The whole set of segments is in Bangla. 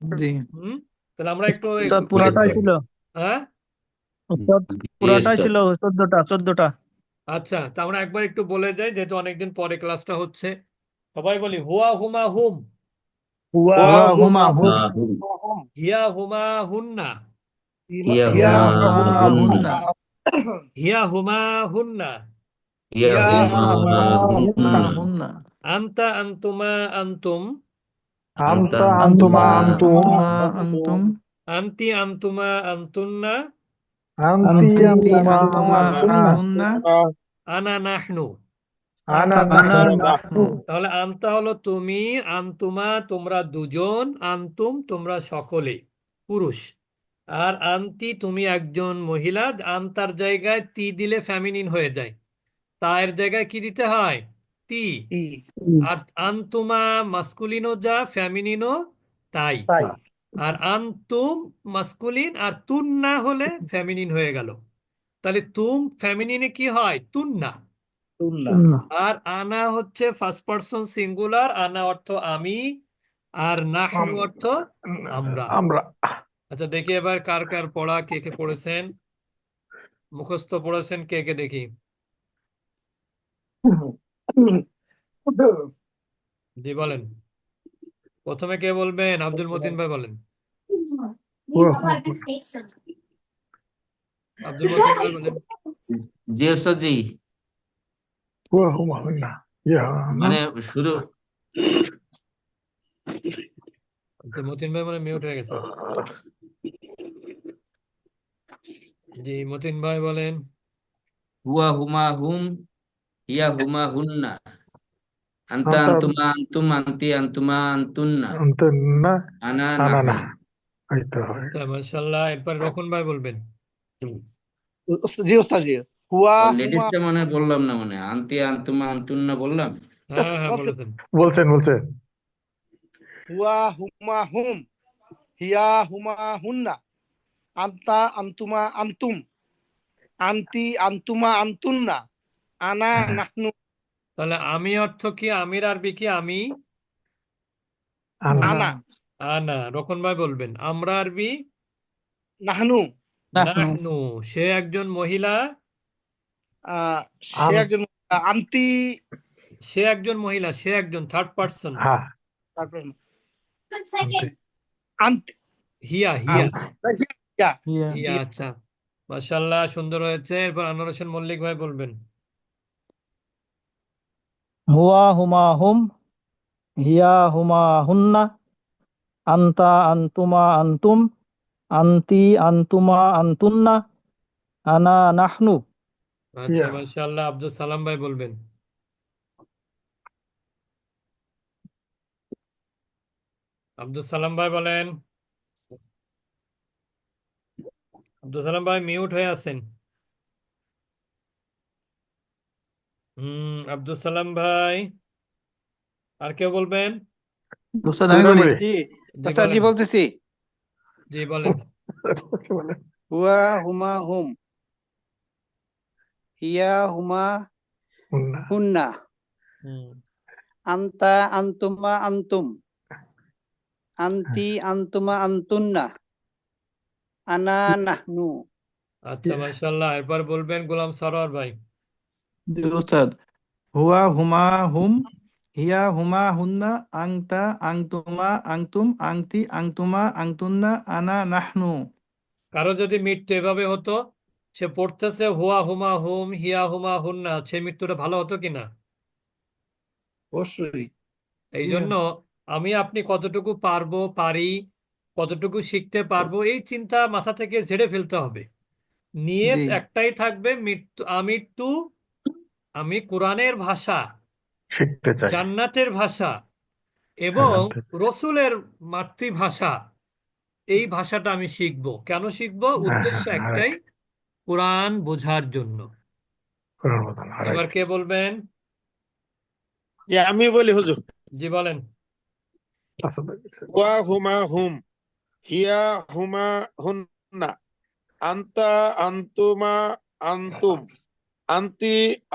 জি। হুম তাহলে আমরা একটু উস্তাদ পুরাটাই ছিল। হ্যাঁ? উস্তাদ পুরাটাই ছিল চোদ্দটা চোদ্দটা। আচ্ছা তা আমরা একবার একটু বলে যাই যেহেতু অনেকদিন পরে ক্লাসটা হচ্ছে। সবাই বলি হুয়া হুমা হুম। হুয়া হুয়া হুমা হুম হিয়া হুমা। হুন্না। হিয়া হুমা হুন্না। হিয়া হুমা হুন্না। ইয়া হুমা হুন্না। আন্তা আন্তুমা আন্তুম। আনতা আন্তুমা আন্তুম আন্তুমা আন্তুম আন্তি আন্তুমা আন্তুন্না আন্তি আন্তি আন্তুমা আন্তুমা আন্তুন্না আন্তুন্না আনা নাহনু আনা আনা নাহনু নাহনু তাহলে আন্তা হলো তুমি আন্তুমা তোমরা দুজন আন্তুম তোমরা সকলে পুরুষ। আর আন্তি তুমি একজন মহিলা আন্তার জায়গায় তি দিলে ফ্যামিনিন হয়ে যায়। তায়ের জায়গায় কি দিতে হয়? তি আর আন্তুমা মাস্কুলিনও যা ফ্যামিনিনও তাই। আর আন্তুম মাস্কুলিন আর তুন না হলে ফ্যামিনিন হয়ে গেল। তাহলে তুম ফ্যামিনিনে কি হয়? তুন্না। আর আনা হচ্ছে ফার্স্ট পার্সন সিঙ্গুলার আনা অর্থ আমি আর নাহনু অর্থ আমরা। আমরা। আচ্ছা দেখি এবার কার কার পড়া কে কে পড়েছেন? মুখস্থ পড়েছেন কে কে দেখি? জি বলেন। প্রথমে কে বলবেন? আব্দুল মতিন ভাই বলেন। আব্দুল মতিন ভাই বলেন। জি ওস্তাদ জি। মানে শুরু আব্দুল মতিন ভাই মানে মিউট হয়ে গেছে। জি মতিন ভাই বলেন। হুয়া হুমা হুম ইয়া হুমা হুন্না আনতা আনতা- আনতুমা আনতুম আনতি আনতুমা আনতুন্না আন্তুন্না আনা আনা নাহনু না এই তো হয় আচ্ছা, মাশাআল্লাহ এরপর রকন ভাই বলবেন জি ওস্তাদ জি হুয়া হুমা লেডিসটা মানে বললাম না মানে আনতি আনতুমা আনতুন্না বললাম হ্যাঁ হ্যাঁ বলছেন। বলেছেন বলছেন বলছেন হুয়া হুমা হুম হিয়া হুমা হুন্না আন্তা আন্তুমা আন্তুম আন্তি আন্তুমা আন্তুন্না আনা হ্যাঁ। নাহনু। তাহলে আমি অর্থ কি আমির আরবি কি আমি? আনা। আনা। আনা রকন ভাই বলবেন। আমরা আরবি? নাহনু। নাহনু। সে একজন মহিলা? সে একজন আন্তি সে একজন মহিলা সে একজন থার্ড পার্সন হ্যাঁ আন্তি হিয়া। হিয়া। হিয়া। হিয়া আচ্ছা। মাশাআল্লাহ সুন্দর হয়েছে। এরপর আনোয়ার হোসেন মল্লিক ভাই বলবেন। হুয়া হুমা হুম হিয়া হুমা হুন্না আন্তা আন্তুমা আন্তুম আন্তি আন্তুমা আন্তুন্না আনা নাহনু। আচ্ছা মাশাআল্লাহ আব্দুল সালাম ভাই বলবেন। আব্দুল সালাম ভাই বলেন। আব্দুল সালাম ভাই মিউট হয়ে আছেন। হুম আব্দুল সালাম ভাই। আর কেউ বলবেন? উস্তাদ আমি বলি জি ওস্তাদ জি বলেন। বলতেছি। জি বলেন। হুয়া হুমা হুম। হিয়া হুমা হুন্না। আন্তা আন্তুমা আন্তুম। আন্তি আন্তুমা আন্তুন্না। আনা নাহনু। আচ্ছা মাশাআল্লাহ। এরপর বলবেন গোলাম সরোয়ার ভাই। জি উস্তাদ হুয়া হুমা হুম হিয়া হুমা হুন্না আংতা আংতুমা আংতুম আংতি আংতুমা আংতুন্না আনা নাহনু। কারও যদি মৃত্যু এভাবে হতো সে পড়তেছে হুয়া হুমা হুম হিয়া হুমা হুন্না সে মৃত্যুটা ভালো হতো কিনা অবশ্যই। এই জন্য আমি আপনি কতটুকু পারব পারি কতটুকু শিখতে পারব এই চিন্তা মাথা থেকে ঝেড়ে ফেলতে হবে। নিয়ত জি। একটাই থাকবে মৃত্যু আমৃত্যু আমি কোরআনের ভাষা শিখতে চাই। জান্নাতের ভাষা এবং। রসুলের মাতৃভাষা এই ভাষাটা আমি শিখব। কেন শিখব? উদ্দেশ্য হ্যাঁ, হ্যাঁ, একটাই কোরআন বোঝার জন্য. এবার কে বলবেন? যে আমি বলি হুজুর। জি বলেন। হুয়া হুমা হুম হিয়া হুমা হুন্না আন্তা আন্তুমা আন্তুম। আন্তি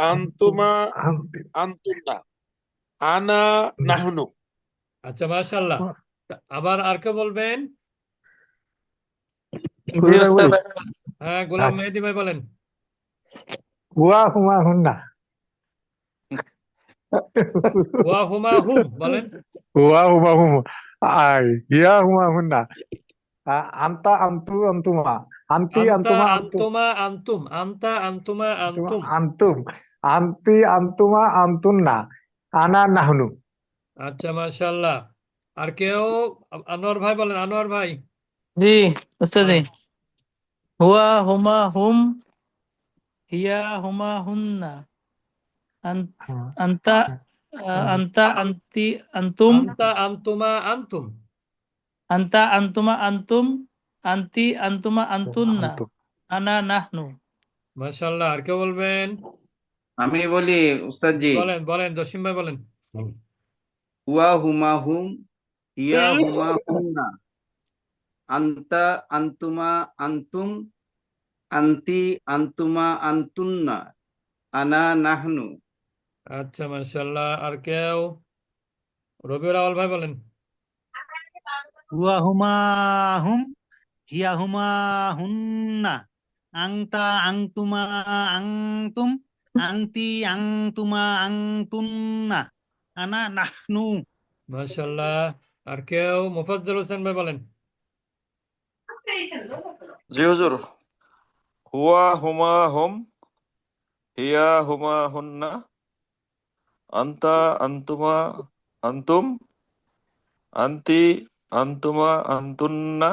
আন্তুমা আন্তি। আন্তুন্না আনা নাহনু। আচ্ছা মাশাল্লাহ আবার আর কে বলবেন? হ্যাঁ গোলাম আচ্ছা। মেহেদি ভাই বলেন। হুয়া হুমা হুন্না ওয়া হুমা হুম বলেন। হুয়া হুমা। হুম আই হিয়া হুমা হুন্না আন্তা আন্তু আন্তুমা। আন্তি আন্তা আন্তুমা আন্তুম আন্তুমা আন্তুম আন্তা আন্তুমা আন্তুম আন্তুম আন্তি আন্তুমা আন্তুন্না আনা নাহনু আচ্ছা মাশাআল্লাহ আর কেউ আনোয়ার ভাই বলেন আনোয়ার ভাই জি উস্তাদ জি হ্যাঁ। হুয়া হুমা হুম হিয়া হুমা হুন্না আন- আন্তা আ- আন্তা আন্তি আন্তুম আন্তা আন্তুমা আন্তুম আন্তা আন্তুমা আন্তুম আন্তি আন্তুমা আন্তুন্না। আনা নাহনু। মাশাআল্লাহ আর কেউ বলবেন? আমি বলি উস্তাদজি। বলেন বলেন জসিম ভাই বলেন। হুয়া হুমা হুম হিয়া হুমা। হুন্না। আন্তা আন্তুমা আন্তুম আন্তি আন্তুমা আন্তুন্না। আনা নাহনু। আচ্ছা মাশাআল্লাহ আর কেউ? রবিউল আউয়াল ভাই বলেন। হুয়া হুমা হুম হিয়া হুমা হুন্না আংতা আংতুমা আংতুম আংতি আংতুমা আংতুন্না আনা নাহনু মাশাআল্লাহ আর কেউ মোফাজ্জল হোসেন ভাই বলেন জি হুজুর হুয়া হুমা হুম হিয়া হুমা হুন্না আন্তা আন্তুমা আন্তুম আন্তি আন্তুমা আন্তুন্না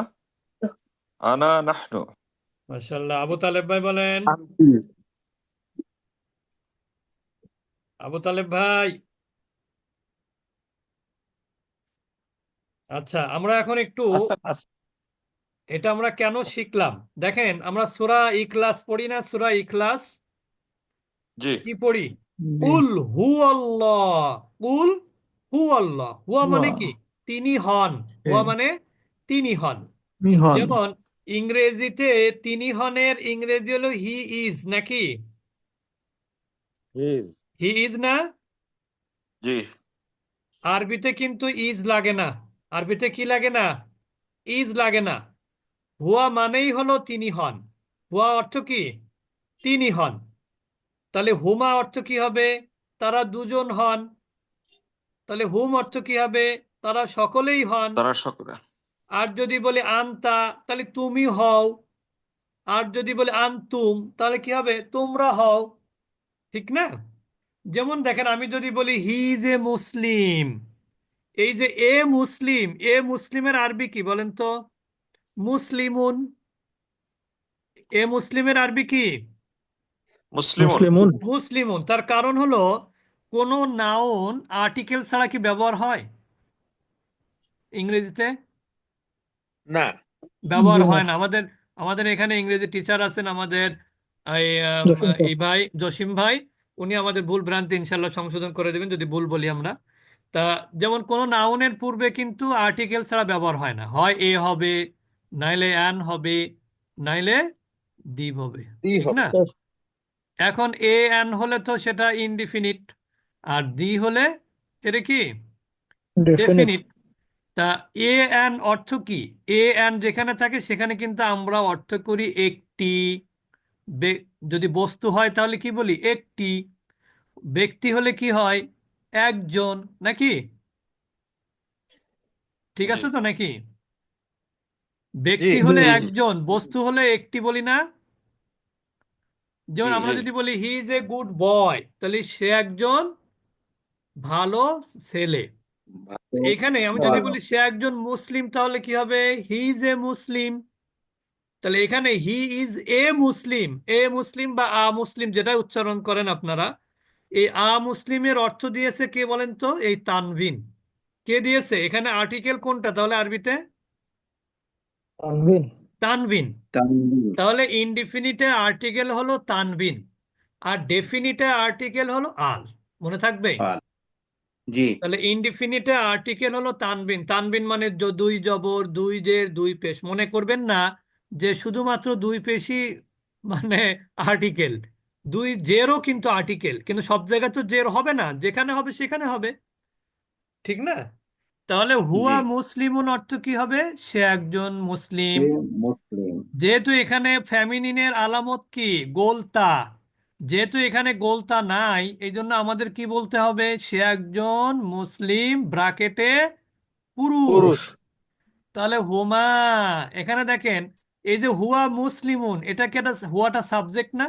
আনা নাহনু। মাশাআল্লাহ। আবু তালেব ভাই বলেন। আবু তালেব ভাই। আচ্ছা আমরা এখন একটু আচ্ছা আচ্ছা। এটা আমরা কেন শিখলাম? দেখেন আমরা সূরা ইখলাস পড়ি না? সূরা ইখলাস জি। কি পড়ি? কুল হু আল্লাহ কুল হু আল্লাহ হুয়া। মানে কি? তিনি হন। হুয়া মানে তিনি হন। যেমন ইংরেজিতে তিনি হনের ইংরেজি হলো হি ইজ নাকি? He is. না? জি। আরবিতে কিন্তু ইজ লাগে না। আরবিতে কি লাগে না? ইজ লাগে না। হুয়া মানেই হলো তিনি হন। হুয়া অর্থ কি? তিনি হন। তাহলে হুমা অর্থ কি হবে? তারা দুজন হন। তাহলে হুম অর্থ কি হবে? তারা সকলেই হন। তারা সকলে আর যদি বলি আনতা তাহলে তুমি হও। আর যদি বলি আনতুম তাহলে কি হবে? তোমরা হও। ঠিক না? যেমন দেখেন আমি যদি বলি হি ইজ এ মুসলিম এই যে এ মুসলিম এ মুসলিমের আরবি কি বলেন তো? মুসলিমুন। এ মুসলিমের আরবি কি? মুসলিমুন। মুসলিমুন। মুসলিমুন। তার কারণ হলো কোন নাউন আর্টিকেল ছাড়া কি ব্যবহার হয়? ইংরেজিতে? না। ব্যবহার হয় না। আমাদের আমাদের এখানে ইংরেজি টিচার আছেন আমাদের এই ভাই। জসিম ভাই। উনি আমাদের ভুল ভ্রান্তি ইনশাল্লাহ সংশোধন করে দেবেন যদি ভুল বলি আমরা। তা যেমন কোনো নাউনের পূর্বে কিন্তু আর্টিকেল ছাড়া ব্যবহার হয় না। হয় এ হবে নাইলে অ্যান হবে নাইলে ডিভ হবে। ঠিক না? এখন এ অ্যান হলে তো সেটা ইনডিফিনিট আর দি হলে এটা কি? ডেফিনিট তা এ অ্যান অর্থ কি? এ অ্যান যেখানে থাকে সেখানে কিন্তু আমরা অর্থ করি একটি। যদি বস্তু হয় তাহলে কি বলি? একটি। ব্যক্তি হলে কি হয়? একজন। নাকি? ঠিক আছে তো নাকি? ব্যক্তি হলে। একজন বস্তু হলে একটি বলি না? যেমন আমরা যদি বলি he is a good boy তাহলে সে একজন ভালো ছেলে। এখানে আমি যদি বলি সে একজন মুসলিম তাহলে কি হবে? হি ইজ এ মুসলিম তাহলে এখানে হি ইজ এ মুসলিম এ মুসলিম বা আ মুসলিম যেটা উচ্চারণ করেন আপনারা। এই আ মুসলিমের অর্থ দিয়েছে কে বলেন তো? এই তানভিন। কে দিয়েছে? এখানে আর্টিকেল কোনটা? তাহলে আরবিতে? তানভীর তানভিন। তাহলে ইনডিফিনিটে আর্টিকেল হলো তানভিন। আর ডেফিনিটে আর্টিকেল হলো আল। মনে থাকবে? আল। জি। তাহলে ইনডিফিনিটে আর্টিকেল হলো তানবিন। তানবিন মানে দুই জবর দুই জের দুই পেশ। মনে করবেন না যে শুধুমাত্র দুই পেশই মানে আর্টিকেল দুই জেরও কিন্তু আর্টিকেল কিন্তু সব জায়গায় তো জের হবে না। যেখানে হবে সেখানে হবে। ঠিক না? তাহলে হুয়া জি। মুসলিমুন অর্থ কি হবে? সে একজন মুসলিম। মুসলিম। যেহেতু এখানে ফ্যামিনিনের আলামত কি? গোলতা। যেহেতু এখানে গোলতা নাই এই জন্য আমাদের কি বলতে হবে? সে একজন মুসলিম ব্রাকেটে পুরুষ। তাহলে হুমা এখানে দেখেন এই যে হুয়া মুসলিমুন এটা কি একটা হুয়াটা সাবজেক্ট না?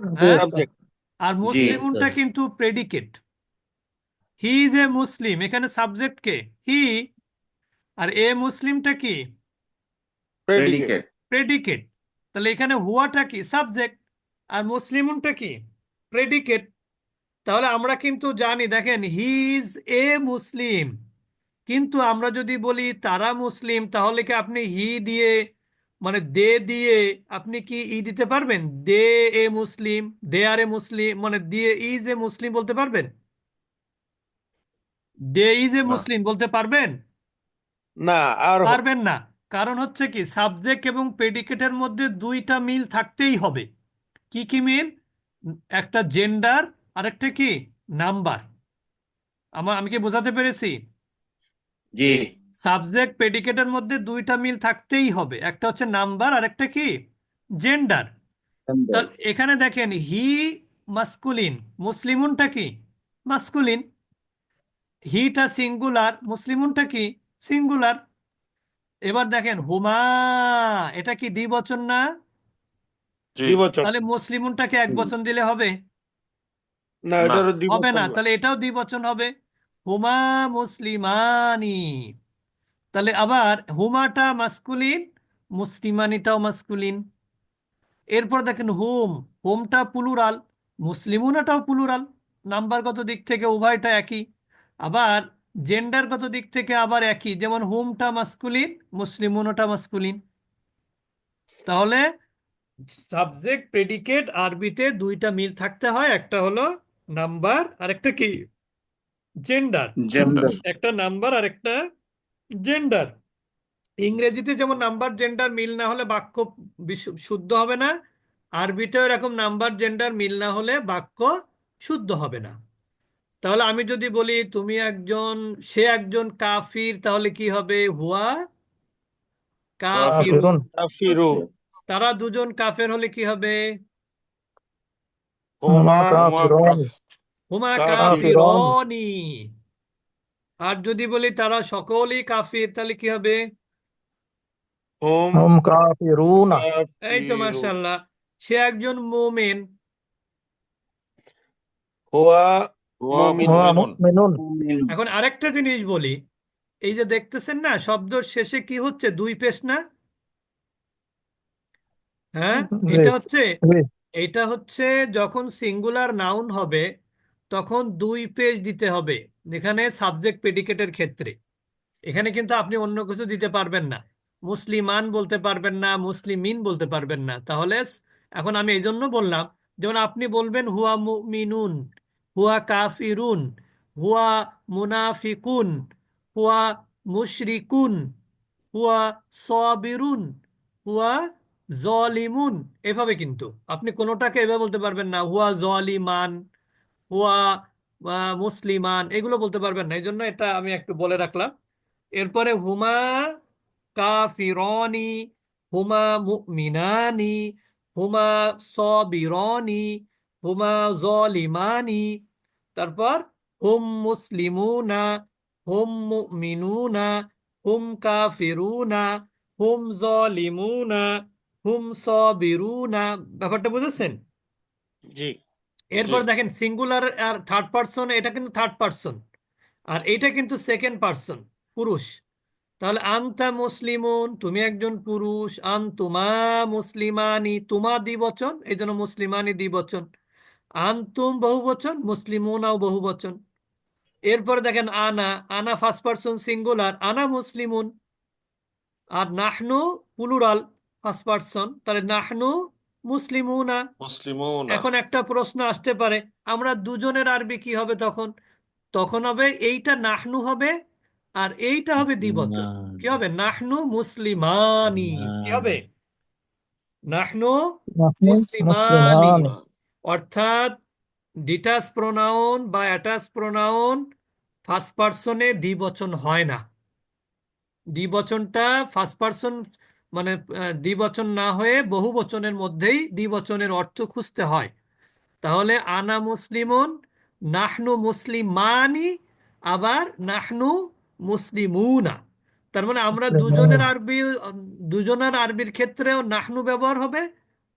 হ্যাঁ? আর মুসলিমুনটা কিন্তু প্রেডিকেট হি ইজ এ মুসলিম এখানে সাবজেক্ট কে? হি আর এ মুসলিমটা কি? প্রেডিকেট প্রেডিকেট তাহলে এখানে হুয়াটা কি? সাবজেক্ট আর মুসলিমুনটা কি? প্রেডিকেট তাহলে আমরা কিন্তু জানি দেখেন হি ইজ এ মুসলিম কিন্তু আমরা যদি বলি তারা মুসলিম তাহলে কি আপনি হি দিয়ে মানে দে দিয়ে আপনি কি ই দিতে পারবেন? দে এ মুসলিম দে আর এ মুসলিম মানে দিয়ে ইজ এ মুসলিম বলতে পারবেন? দে ইজ এ মুসলিম বলতে পারবেন? না আর পারবেন না। কারণ হচ্ছে কি সাবজেক্ট এবং প্রেডিকেটের মধ্যে দুইটা মিল থাকতেই হবে। কি কি মিল? একটা জেন্ডার আর একটা কি? নাম্বার আমার আমি কি বোঝাতে পেরেছি? জি। সাবজেক্ট প্রেডিকেটের মধ্যে দুইটা মিল থাকতেই হবে। একটা হচ্ছে নাম্বার আর একটা কি জেন্ডার এখানে দেখেন হি মাস্কুলিন মুসলিমুনটা কি? মাস্কুলিন হিটা সিঙ্গুলার মুসলিমুনটা কি? সিঙ্গুলার এবার দেখেন হুমা এটা কি দ্বিবচন না? জি। দ্বিবচন। তাহলে মুসলিমুনটাকে এক বচন দিলে হবে? না এটারও হবে না না তাহলে এটাও দ্বিবচন হবে। হুমা মুসলিমানি। তাহলে আবার হুমাটা মাস্কুলিন মুসলিমানিটাও মাস্কুলিন। এরপর দেখেন হুম হোমটা প্লুরাল মুসলিমুনাটাও প্লুরাল। নাম্বারগত দিক থেকে উভয়টা একই। আবার জেন্ডারগত দিক থেকে আবার একই যেমন হুমটা মাস্কুলিন মুসলিমুনাটা মাস্কুলিন। তাহলে সাবজেক্ট প্রেডিকেট আরবিতে দুইটা মিল থাকতে হয় একটা হলো নাম্বার আর একটা কি? জেন্ডার। জেন্ডার। একটা নাম্বার আর একটা জেন্ডার। ইংরেজিতে যেমন নাম্বার জেন্ডার মিল না হলে বাক্য শুদ্ধ হবে না। আরবিতেও এরকম নাম্বার জেন্ডার মিল না হলে বাক্য শুদ্ধ হবে না। তাহলে আমি যদি বলি তুমি একজন সে একজন কাফির তাহলে কি হবে? হুয়া? কাফির কাফিরু। তারা দুজন কাফের হলে কি হবে? হুমা হুমা হুমা কাফিরুন। হুমা কাফিরুন। কাফিরনি। আর যদি বলি তারা সকলেই কাফির তাহলে কি হবে? হুম কাফিরুনা। এই তো মার্শাল্লাহ সে একজন মোমেন। হুয়া এখন আরেকটা জিনিস বলি এই যে দেখতেছেন না শব্দর শেষে কি হচ্ছে? দুই পেশ না? হ্যাঁ? এটা হচ্ছে এটা হচ্ছে যখন সিঙ্গুলার নাউন হবে তখন দুই পেজ দিতে হবে যেখানে সাবজেক্ট পেডিকেটের ক্ষেত্রে। এখানে কিন্তু আপনি অন্য কিছু দিতে পারবেন না। মুসলিমান বলতে পারবেন না মুসলিমিন বলতে পারবেন না। তাহলে এখন আমি এই জন্য বললাম যেমন আপনি বলবেন হুয়া মুমিনুন হুয়া কাফিরুন, হুয়া মুনাফিকুন, হুয়া মুশরিকুন, হুয়া সবিরুন, হুয়া জলিমুন। এভাবে কিন্তু। আপনি কোনোটাকে এভাবে বলতে পারবেন না, হুয়া জলিমান, হুয়া মুসলিমান, এগুলো বলতে পারবেন না। এই জন্য এটা আমি একটু বলে রাখলাম। এরপরে হুমা কাফিরনি, হুমা মুমিনানি, হুমা সবিরনি, হুমা জলিমানি তারপর হুম মুসলিমুনা হুম মুমিনুনা হুম কাফিরুনা হুম জলিমুনা হুম সবিরুনা। ব্যাপারটা বুঝেছেন? জি। এরপর দেখেন সিঙ্গুলার আর থার্ড পারসন এটা কিন্তু থার্ড পারসন আর এটা কিন্তু সেকেন্ড পারসন পুরুষ। তাহলে আন্তা মুসলিমুন তুমি একজন পুরুষ আনতুমা মুসলিমানি তুমা দ্বিবচন? এই জন্য মুসলিমানি দ্বিবচন। আনতুম বহুবচন মুসলিমুনাও বহুবচন। এরপরে দেখেন আনা আনা ফার্স্ট পার্সন সিঙ্গুলার আনা মুসলিমুন। আর নাহনু প্লুরাল ফার্স্ট পারসন তাহলে নাহনু মুসলিমুনা। মুসলিমুনা। এখন একটা প্রশ্ন আসতে পারে আমরা দুজনের আরবি কি হবে তখন? তখন হবে এইটা নাহনু হবে আর এইটা হবে দ্বিবচন। কি হবে? নাহনু মুসলিমানি। কি হবে? নাহনু মুসলিমানি। অর্থাৎ ডিটাচ প্রোনাউন বা অ্যাটাচ প্রোনাউন ফার্স্ট পার্সনে দ্বিবচন হয় না। দ্বিবচনটা ফার্স্ট পার্সন মানে দ্বিবচন না হয়ে বহু বচনের মধ্যেই দ্বিবচনের অর্থ খুঁজতে হয়। তাহলে আনা মুসলিমুন নাহনু মুসলিমানি আবার নাহনু মুসলিমুনা। তার মানে আমরা দুজনের আরবি দুজনের আরবির ক্ষেত্রেও নাহনু ব্যবহার হবে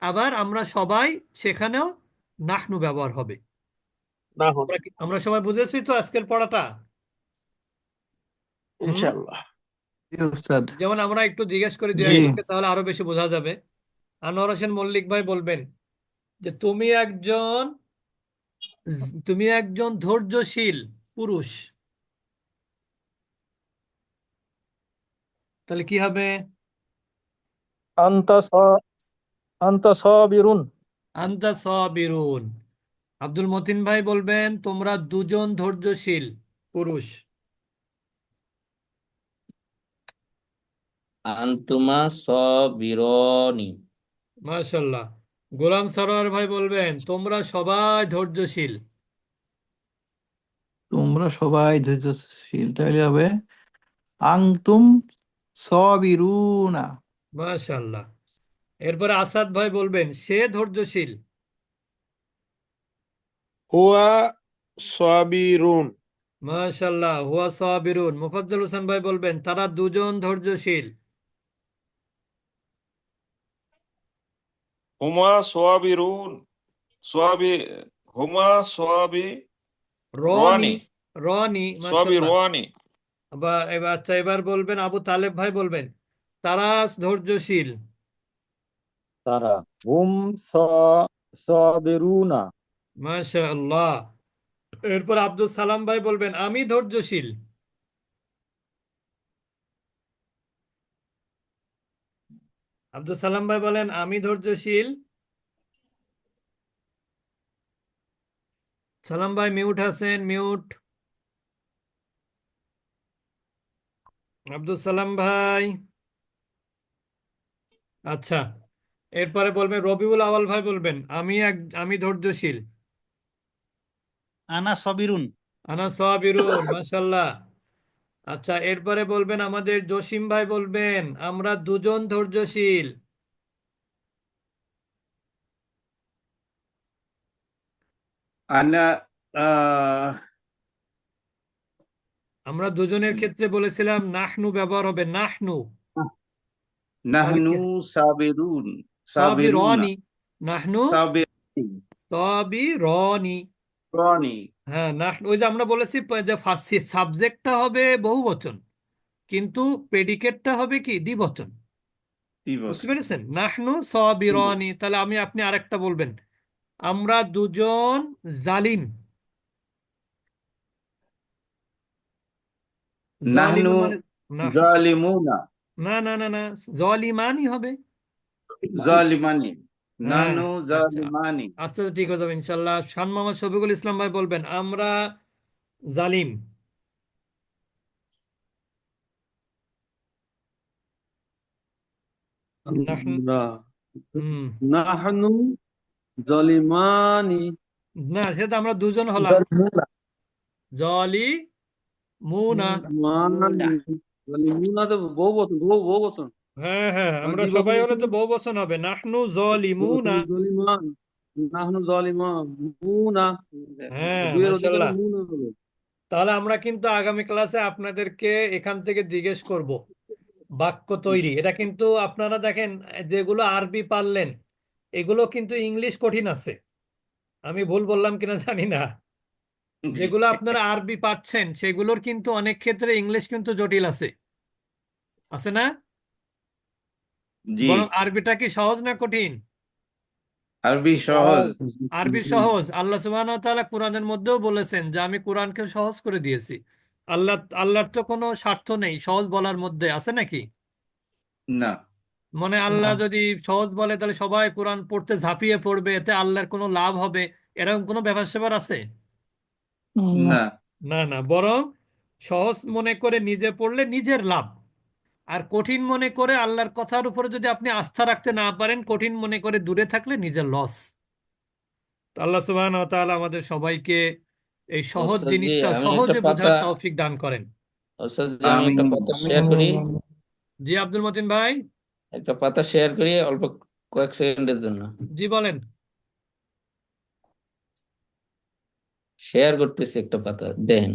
আবার আমরা সবাই সেখানেও নাহনু ব্যবহার হবে। আমরা সবাই বুঝেছি তো আজকের পড়াটা? ইনশাআল্লাহ। যেমন আমরা একটু জিজ্ঞেস করি একজনকে তাহলে আরও বেশি বোঝা যাবে। আনোয়ার হোসেন মল্লিক ভাই বলবেন যে তুমি একজন তুমি একজন ধৈর্যশীল পুরুষ। তাহলে কি হবে? আন্তা আন্তা সাবিরুন আন্তা সাবিরুন। আব্দুল মতিন ভাই বলবেন তোমরা দুজন ধৈর্যশীল পুরুষ। আন্তুমা সবিরনি। মাশাল্লাহ গোলাম সরোয়ার ভাই বলবেন তোমরা সবাই ধৈর্যশীল। তোমরা সবাই ধৈর্যশীল। তাহলে হবে আংতুম সবিরুনা। মাশাল্লাহ এরপরে আসাদ ভাই বলবেন সে ধৈর্যশীল। হুয়া সাবিরুন। মাশাল্লাহ হুয়া সাবিরুন। মুফাজ্জল হোসেন ভাই বলবেন তারা দুজন ধৈর্যশীল। হুমা সোয়াবিরুন সোয়াবি হুমা সোয়াবি রনি রনি। মাশাল্লাহ রনি। আবার এবার আচ্ছা এবার বলবেন আবু তালেব ভাই বলবেন তারা ধৈর্যশীল। তারা, হুম সাবিরুনা মাশাআল্লাহ। এরপর আব্দুল সালাম ভাই বলবেন, আমি ধৈর্যশীল। আব্দুল সালাম ভাই বলেন, আমি ধৈর্যশীল। সালাম ভাই, মিউট আছেন মিউট। আব্দুল সালাম ভাই। আচ্ছা। এরপরে বলবেন রবিউল আওয়াল ভাই বলবেন আমি এক আমি ধৈর্যশীল। আনা সবিরুন। আনা সাবিরুন মাশাল্লাহ আচ্ছা এরপরে বলবেন আমাদের জসিম ভাই বলবেন আমরা দুজন ধৈর্যশীল। আনা আহ, আমরা দুজনের ক্ষেত্রে বলেছিলাম নাহনু ব্যবহার হবে নাহনু। নাহনু সাবিরুন। সাবিরুনা নাহনু সাবিরনি রনি হ্যাঁ নাহনু ওই যে আমরা বলেছি যে ফার্স্ট সাবজেক্টটা হবে বহুবচন কিন্তু প্রেডিকেটটা হবে কি? দ্বিবচন। বুঝতে পেরেছেন? নাহনু সাবিরনি তাহলে আমি আপনি আরেকটা বলবেন। আমরা দুজন জালিম। নাহনু মানে জালিমুনা। না না না না জলিমানি হবে। জালিমানি হ্যাঁ নাহনু আচ্ছা। জালিমানি। আস্তে আস্তে ঠিক হয়ে যাবে ইনশাল্লাহ শান মোহাম্মদ শফিকুল ইসলাম ভাই বলবেন আমরা জালিম। নাহনু জালিমানি। না সেটা আমরা দুজন হলাম। জলি মুনা মানি তো বহু বচন বহু বহু বচন হ্যাঁ হ্যাঁ আমরা সবাই হলে তো বহু বচন হবে। নাহনু জলিমুনা। জালিমান। নাহনু জালিমান। মুনা। হ্যাঁ হবে। তাহলে আমরা কিন্তু আগামী ক্লাসে আপনাদেরকে এখান থেকে জিজ্ঞেস করব। বাক্য তৈরি। এটা কিন্তু আপনারা দেখেন যেগুলো আরবি পারলেন এগুলো কিন্তু ইংলিশ কঠিন আছে। আমি ভুল বললাম কিনা জানি না। যেগুলো আপনারা আরবি পাচ্ছেন সেগুলোর কিন্তু অনেক ক্ষেত্রে ইংলিশ কিন্তু জটিল আছে। আছে না? জি। বরং আরবিটা কি সহজ না কঠিন? আরবি সহজ। আরবি সহজ। আল্লাহ সুবহানাহু ওয়া তাআলা কোরআনের মধ্যেও বলেছেন যে আমি কোরআনকে সহজ করে দিয়েছি। আল্লাহ আল্লাহর তো কোনো স্বার্থ নেই সহজ বলার মধ্যে আছে নাকি? না। মানে আল্লাহ যদি সহজ বলে তাহলে সবাই কোরআন পড়তে ঝাঁপিয়ে পড়বে এতে আল্লাহর কোনো লাভ হবে? এরকম কোনো ব্যাপার স্যাপার আছে? না। না। না না। বরং সহজ মনে করে নিজে পড়লে নিজের লাভ। আর কঠিন মনে করে আল্লাহর কথার উপরে যদি আপনি আস্থা রাখতে না পারেন কঠিন মনে করে দূরে থাকলে নিজের লস তো আল্লাহ তাআলা আমাদের সবাইকে এই সহজ জিনিসটা সহজে বোঝার তৌফিক দান করেন। জি আমি একটা আমিন। শেয়ার করি। জি আব্দুল মতিন ভাই। একটা পাতা শেয়ার করি অল্প কয়েক সেকেন্ডের জন্য। জি বলেন। শেয়ার করতেছি একটা পাতা দেখেন